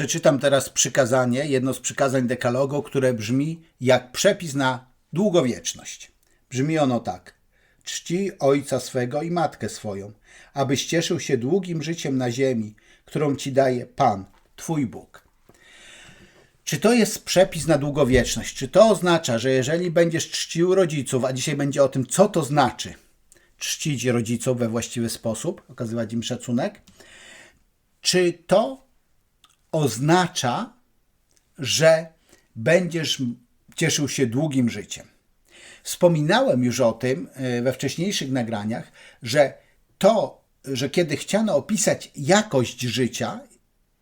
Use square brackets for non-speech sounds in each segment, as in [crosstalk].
Przeczytam teraz przykazanie, jedno z przykazań dekalogu, które brzmi jak przepis na długowieczność. Brzmi ono tak. Czci ojca swego i matkę swoją, abyś cieszył się długim życiem na ziemi, którą ci daje Pan, Twój Bóg. Czy to jest przepis na długowieczność? Czy to oznacza, że jeżeli będziesz czcił rodziców, a dzisiaj będzie o tym, co to znaczy czcić rodziców we właściwy sposób, okazywać im szacunek, czy to oznacza, że będziesz cieszył się długim życiem? Wspominałem już o tym e, we wcześniejszych nagraniach, że to, że kiedy chciano opisać jakość życia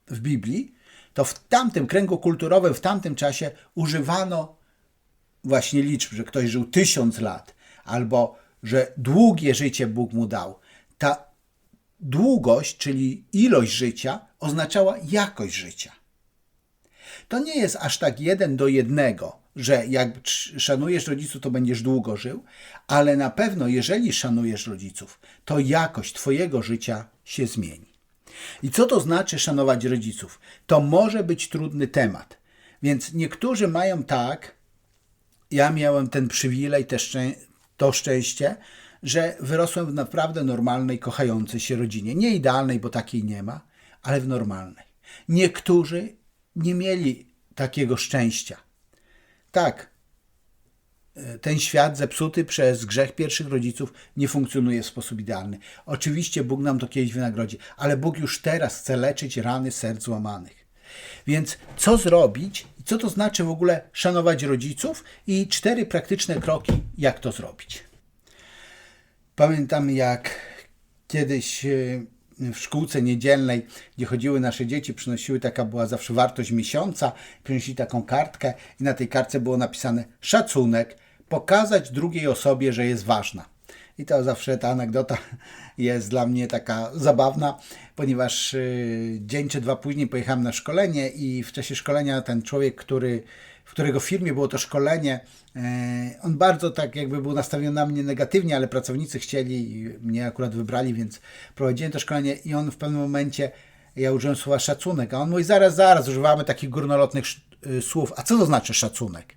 w Biblii, to w tamtym kręgu kulturowym, w tamtym czasie używano właśnie liczb, że ktoś żył tysiąc lat, albo że długie życie Bóg mu dał. Ta długość, czyli ilość życia, oznaczała jakość życia. To nie jest aż tak jeden do jednego, że jak szanujesz rodziców, to będziesz długo żył, ale na pewno, jeżeli szanujesz rodziców, to jakość Twojego życia się zmieni. I co to znaczy szanować rodziców? To może być trudny temat. Więc niektórzy mają tak, ja miałem ten przywilej, te szczę to szczęście, że wyrosłem w naprawdę normalnej, kochającej się rodzinie. Nie idealnej, bo takiej nie ma, ale w normalnej. Niektórzy nie mieli takiego szczęścia. Tak, e, ten świat zepsuty przez grzech pierwszych rodziców nie funkcjonuje w sposób idealny. Oczywiście Bóg nam to kiedyś wynagrodzi, ale Bóg już teraz chce leczyć rany serc złamanych. Więc co zrobić i co to znaczy w ogóle szanować rodziców i cztery praktyczne kroki, jak to zrobić. Pamiętam jak kiedyś e, w szkółce niedzielnej, gdzie chodziły nasze dzieci, przynosiły, taka była zawsze wartość miesiąca, przynosili taką kartkę i na tej kartce było napisane szacunek, pokazać drugiej osobie, że jest ważna. I to zawsze ta anegdota [laughs] jest dla mnie taka zabawna, ponieważ y, dzień czy dwa później pojechałem na szkolenie i w czasie szkolenia ten człowiek, który w którego firmie było to szkolenie, e, on bardzo tak jakby był nastawiony na mnie negatywnie, ale pracownicy chcieli i mnie akurat wybrali, więc prowadziłem to szkolenie i on w pewnym momencie, ja użyłem słowa szacunek, a on mówi zaraz, zaraz, używamy takich górnolotnych y, słów. A co to znaczy szacunek?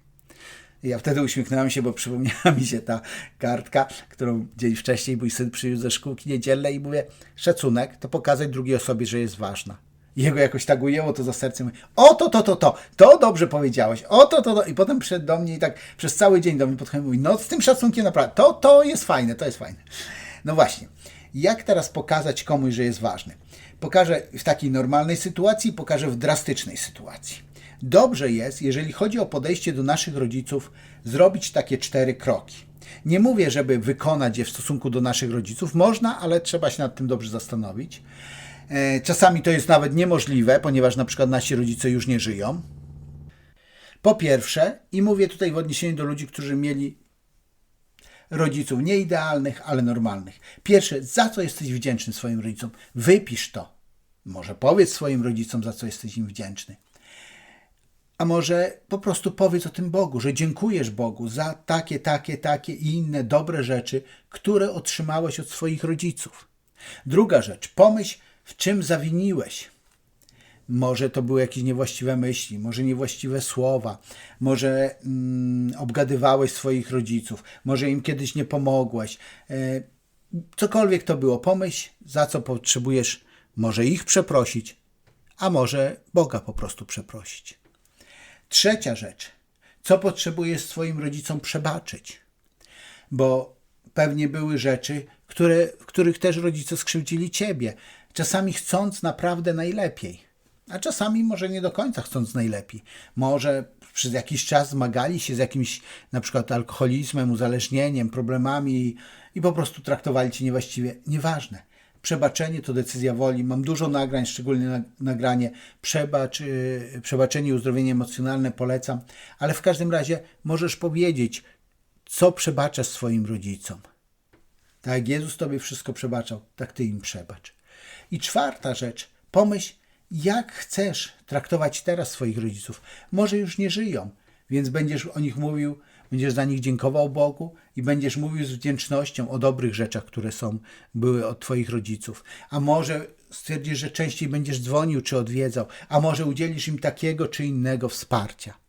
Ja wtedy uśmiechnąłem się, bo przypomniała mi się ta kartka, którą dzień wcześniej mój syn przyniósł ze szkółki niedzielnej i mówię, szacunek to pokazać drugiej osobie, że jest ważna jego jakoś tak ujęło to za serce. Mówi, o to, to, to, to, to dobrze powiedziałeś, o to, to, to. I potem przyszedł do mnie i tak przez cały dzień do mnie podchodził i mówi, no z tym szacunkiem naprawdę, to, to jest fajne, to jest fajne. No właśnie, jak teraz pokazać komuś, że jest ważny? Pokażę w takiej normalnej sytuacji, pokażę w drastycznej sytuacji. Dobrze jest, jeżeli chodzi o podejście do naszych rodziców, zrobić takie cztery kroki. Nie mówię, żeby wykonać je w stosunku do naszych rodziców. Można, ale trzeba się nad tym dobrze zastanowić. E, czasami to jest nawet niemożliwe, ponieważ na przykład nasi rodzice już nie żyją. Po pierwsze, i mówię tutaj w odniesieniu do ludzi, którzy mieli rodziców nieidealnych, ale normalnych. Pierwsze, za co jesteś wdzięczny swoim rodzicom? Wypisz to. Może powiedz swoim rodzicom, za co jesteś im wdzięczny. A może po prostu powiedz o tym Bogu, że dziękujesz Bogu za takie, takie, takie i inne dobre rzeczy, które otrzymałeś od swoich rodziców. Druga rzecz, pomyśl, w czym zawiniłeś. Może to były jakieś niewłaściwe myśli, może niewłaściwe słowa, może mm, obgadywałeś swoich rodziców, może im kiedyś nie pomogłeś. E, cokolwiek to było, pomyśl, za co potrzebujesz może ich przeprosić, a może Boga po prostu przeprosić. Trzecia rzecz, co potrzebujesz swoim rodzicom przebaczyć, bo pewnie były rzeczy, które, w których też rodzice skrzywdzili ciebie czasami chcąc naprawdę najlepiej, a czasami może nie do końca chcąc najlepiej. Może przez jakiś czas zmagali się z jakimś na przykład alkoholizmem, uzależnieniem, problemami i, po prostu traktowali cię niewłaściwie. Nieważne. Przebaczenie to decyzja woli. Mam dużo nagrań, szczególnie na, nagranie przebacz, yy, przebaczenie i uzdrowienie emocjonalne polecam, ale w każdym razie możesz powiedzieć, co przebaczasz swoim rodzicom. Tak jak Jezus Tobie wszystko przebaczał, tak Ty im przebacz. I czwarta rzecz, pomyśl, jak chcesz traktować teraz swoich rodziców. Może już nie żyją, więc będziesz o nich mówił, będziesz za nich dziękował Bogu i będziesz mówił z wdzięcznością o dobrych rzeczach, które są, były od Twoich rodziców. A może stwierdzisz, że częściej będziesz dzwonił czy odwiedzał, a może udzielisz im takiego czy innego wsparcia.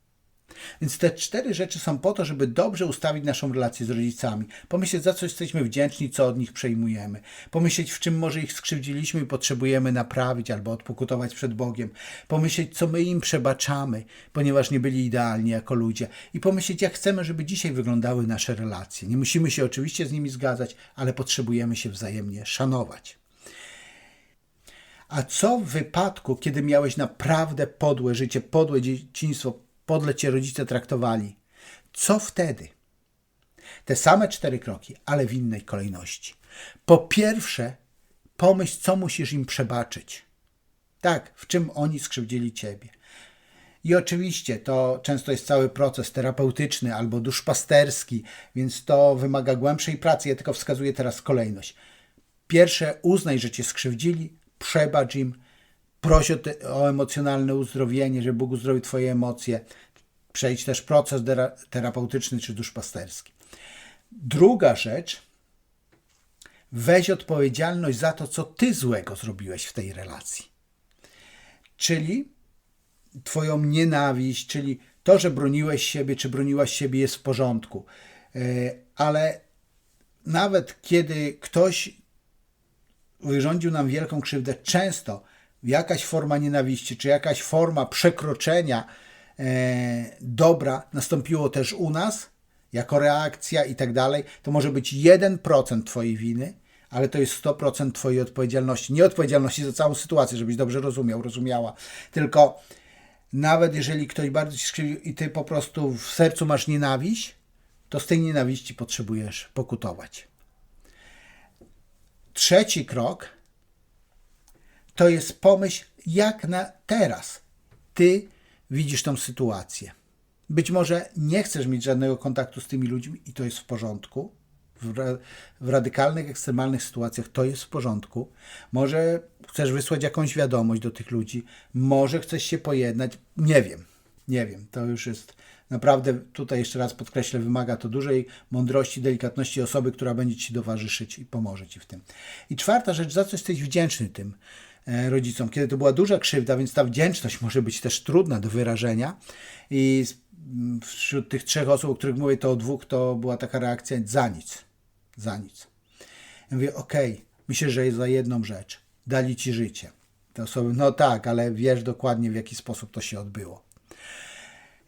Więc te cztery rzeczy są po to, żeby dobrze ustawić naszą relację z rodzicami. Pomyśleć, za co jesteśmy wdzięczni, co od nich przejmujemy. Pomyśleć, w czym może ich skrzywdziliśmy i potrzebujemy naprawić albo odpokutować przed Bogiem. Pomyśleć, co my im przebaczamy, ponieważ nie byli idealni jako ludzie. I pomyśleć, jak chcemy, żeby dzisiaj wyglądały nasze relacje. Nie musimy się oczywiście z nimi zgadzać, ale potrzebujemy się wzajemnie szanować. A co w wypadku, kiedy miałeś naprawdę podłe życie, podłe dzieciństwo, podle cię rodzice traktowali? Co wtedy? Te same cztery kroki, ale w innej kolejności. Po pierwsze, pomyśl, co musisz im przebaczyć. Tak, w czym oni skrzywdzili ciebie. I oczywiście to często jest cały proces terapeutyczny albo duszpasterski, więc to wymaga głębszej pracy. Ja tylko wskazuję teraz kolejność. Pierwsze, uznaj, że cię skrzywdzili, przebacz im, proś o, te, o emocjonalne uzdrowienie, żeby Bóg uzdrowił Twoje emocje. Przejdź też proces terapeutyczny czy duszpasterski. Druga rzecz, weź odpowiedzialność za to, co Ty złego zrobiłeś w tej relacji. Czyli Twoją nienawiść, czyli to, że broniłeś siebie, czy broniłaś siebie, jest w porządku. E, ale nawet kiedy ktoś wyrządził nam wielką krzywdę, często jakaś forma nienawiści, czy jakaś forma przekroczenia e, dobra nastąpiło też u nas, jako reakcja i tak dalej, to może być 1% Twojej winy, ale to jest 100% Twojej odpowiedzialności. Nie odpowiedzialności za całą sytuację, żebyś dobrze rozumiał, rozumiała, tylko nawet jeżeli ktoś bardzo ci skrzywdził i Ty po prostu w sercu masz nienawiść, to z tej nienawiści potrzebujesz pokutować. Trzeci krok to jest pomyśl, jak na teraz ty widzisz tą sytuację. Być może nie chcesz mieć żadnego kontaktu z tymi ludźmi i to jest w porządku. W, w radykalnych, ekstremalnych sytuacjach to jest w porządku. Może chcesz wysłać jakąś wiadomość do tych ludzi, może chcesz się pojednać. Nie wiem, nie wiem. To już jest Naprawdę tutaj jeszcze raz podkreślę, wymaga to dużej mądrości, delikatności osoby, która będzie Ci towarzyszyć i pomoże Ci w tym. I czwarta rzecz, za co jesteś wdzięczny tym rodzicom, kiedy to była duża krzywda, więc ta wdzięczność może być też trudna do wyrażenia. I wśród tych trzech osób, o których mówię, to o dwóch, to była taka reakcja za nic. Za nic. Ja mówię, okej, okay, myślę, że jest za jedną rzecz. Dali Ci życie. Te osoby, no tak, ale wiesz dokładnie, w jaki sposób to się odbyło.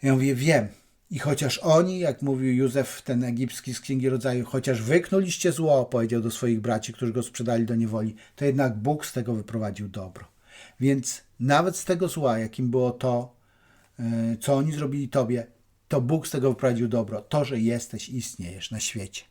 Ja mówię, wiem. I chociaż oni, jak mówił Józef, ten egipski z Księgi Rodzaju, chociaż wyknuliście zło, powiedział do swoich braci, którzy go sprzedali do niewoli, to jednak Bóg z tego wyprowadził dobro. Więc nawet z tego zła, jakim było to, e, co oni zrobili tobie, to Bóg z tego wyprowadził dobro. To, że jesteś, istniejesz na świecie.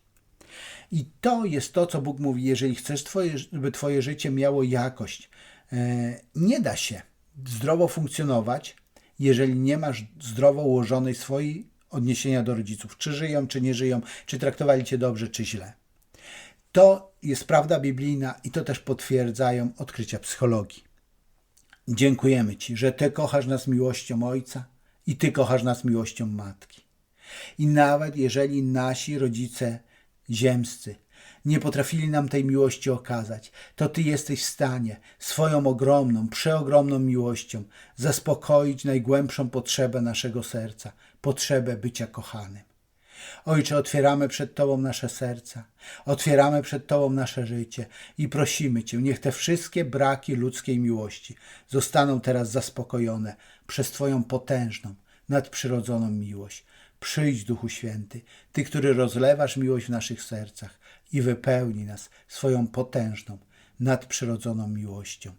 I to jest to, co Bóg mówi, jeżeli chcesz, twoje, żeby Twoje życie miało jakość. E, nie da się zdrowo funkcjonować, jeżeli nie masz zdrowo ułożonej swojej odniesienia do rodziców, czy żyją, czy nie żyją, czy traktowali cię dobrze, czy źle. To jest prawda biblijna i to też potwierdzają odkrycia psychologii. Dziękujemy Ci, że Ty kochasz nas miłością Ojca i Ty kochasz nas miłością Matki. I nawet jeżeli nasi rodzice ziemscy nie potrafili nam tej miłości okazać, to Ty jesteś w stanie swoją ogromną, przeogromną miłością zaspokoić najgłębszą potrzebę naszego serca, potrzebę bycia kochanym. Ojcze, otwieramy przed Tobą nasze serca, otwieramy przed Tobą nasze życie i prosimy Cię, niech te wszystkie braki ludzkiej miłości zostaną teraz zaspokojone przez Twoją potężną, nadprzyrodzoną miłość. Przyjdź, Duchu Święty, Ty, który rozlewasz miłość w naszych sercach i wypełni nas swoją potężną, nadprzyrodzoną miłością.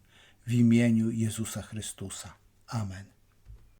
W imieniu Jezusa Chrystusa. Amen.